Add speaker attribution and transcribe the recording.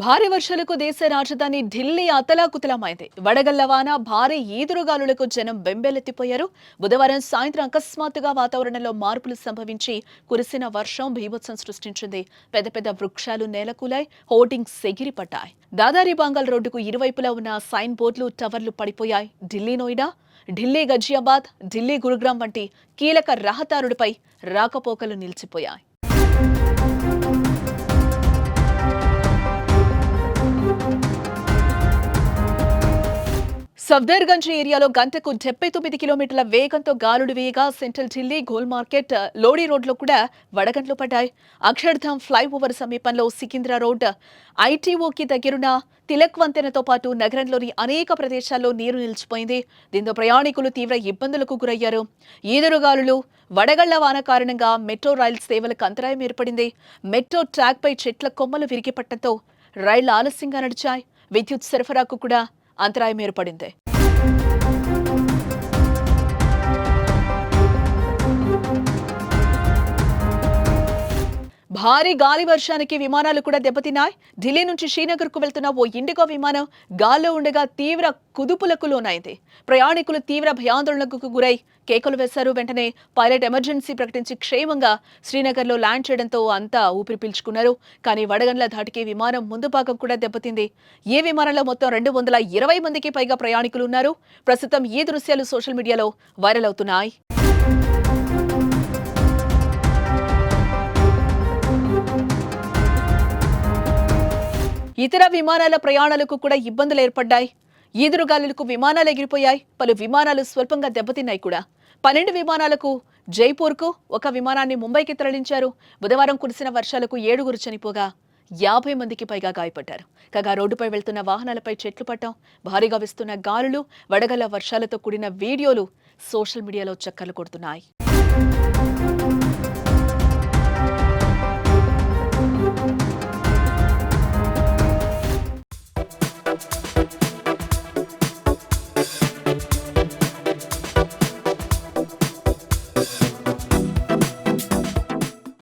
Speaker 1: భారీ వర్షాలకు దేశ రాజధాని ఢిల్లీ అతలాకుతలమైంది. వడగళ్ళ వాన భారీ ఈదురుగాలులకు జనం బెంబెలెత్తిపోయారు. బుధవారం సాయంత్రం అకస్మాత్తుగా వాతావరణంలో మార్పులు సంభవించి కురిసిన వర్షం భీభత్సం సృష్టించింది. పెద్ద పెద్ద వృక్షాలు నేలకూలాయి హోర్డింగ్స్ ఎగిరిపడ్డాయి. దాదారి బాంగల్ రోడ్డుకు ఇరువైపులా ఉన్న సైన్ బోర్డులు టవర్లు పడిపోయాయి. ఢిల్లీ నోయిడా ఢిల్లీ గజియాబాద్ ఢిల్లీ గురుగ్రామ్ వంటి కీలక రహదారుడిపై రాకపోకలు నిలిచిపోయాయి. సఫ్దర్గంజ్ ఏరియాలో గంటకు డెబ్బై తొమ్మిది కిలోమీటర్ల వేగంతో గాలులు వేయగా సెంట్రల్ ఢిల్లీ గోల్ మార్కెట్ లోడీ రోడ్లో కూడా వడగండ్లు పడ్డాయి. అక్షర్ధామ్ ఫ్లైఓవర్ సమీపంలో సికింద్రా రోడ్ ఐటీఓకి దగ్గరున్న తిలక్ వంతెనతో పాటు నగరంలోని అనేక ప్రదేశాల్లో నీరు నిలిచిపోయింది. దీంతో ప్రయాణికులు తీవ్ర ఇబ్బందులకు గురయ్యారు. ఈదురుగాలులు వడగళ్ళ వాన కారణంగా మెట్రో రైల్ సేవలకు అంతరాయం ఏర్పడింది. మెట్రో ట్రాక్పై చెట్ల కొమ్మలు విరిగిపట్టడంతో రైళ్ళు ఆలస్యంగా నడిచాయి. విద్యుత్ సరఫరాకు కూడా అంతరాయం ఏర్పడింది. భారీ గాలి వర్షానికి విమానాలు కూడా దెబ్బతిన్నాయి. ఢిల్లీ నుంచి శ్రీనగర్కు వెళ్తున్న ఓ ఇండిగో విమానం గాల్లో ఉండగా తీవ్ర కుదుపులకు లోనైంది. ప్రయాణికులు తీవ్ర భయాందోళనకు గురై కేకలు వేశారు. వెంటనే పైలట్ ఎమర్జెన్సీ ప్రకటించి క్షేమంగా శ్రీనగర్లో ల్యాండ్ చేయడంతో అంతా ఊపిరి పీల్చుకున్నారు. కానీ వడగండ్ల ధాటికి విమానం ముందు భాగం కూడా దెబ్బతింది. ఈ విమానంలో మొత్తం రెండు వందల ఇరవై మందికి పైగా ప్రయాణికులు ఉన్నారు. ప్రస్తుతం ఈ దృశ్యాలు సోషల్ మీడియాలో వైరల్ అవుతున్నాయి. ఇతర విమానాల ప్రయాణాలకు కూడా ఇబ్బందులు ఏర్పడ్డాయి. ఈదురుగాలులకు విమానాలు ఎగిరిపోయాయి. పలు విమానాలు స్వల్పంగా దెబ్బతిన్నాయి కూడా. పన్నెండు విమానాలకు జైపూర్కు ఒక విమానాన్ని ముంబైకి తరలించారు. బుధవారం కురిసిన వర్షాలకు ఏడుగురు చనిపోగా యాభై మందికి పైగా గాయపడ్డారు. కాగా రోడ్డుపై వెళ్తున్న వాహనాలపై చెట్లు పట్టం. భారీగా విస్తున్న గాలులు వడగళ్ళ వర్షాలతో కూడిన వీడియోలు సోషల్ మీడియాలో చక్కర్లు కొడుతున్నాయి.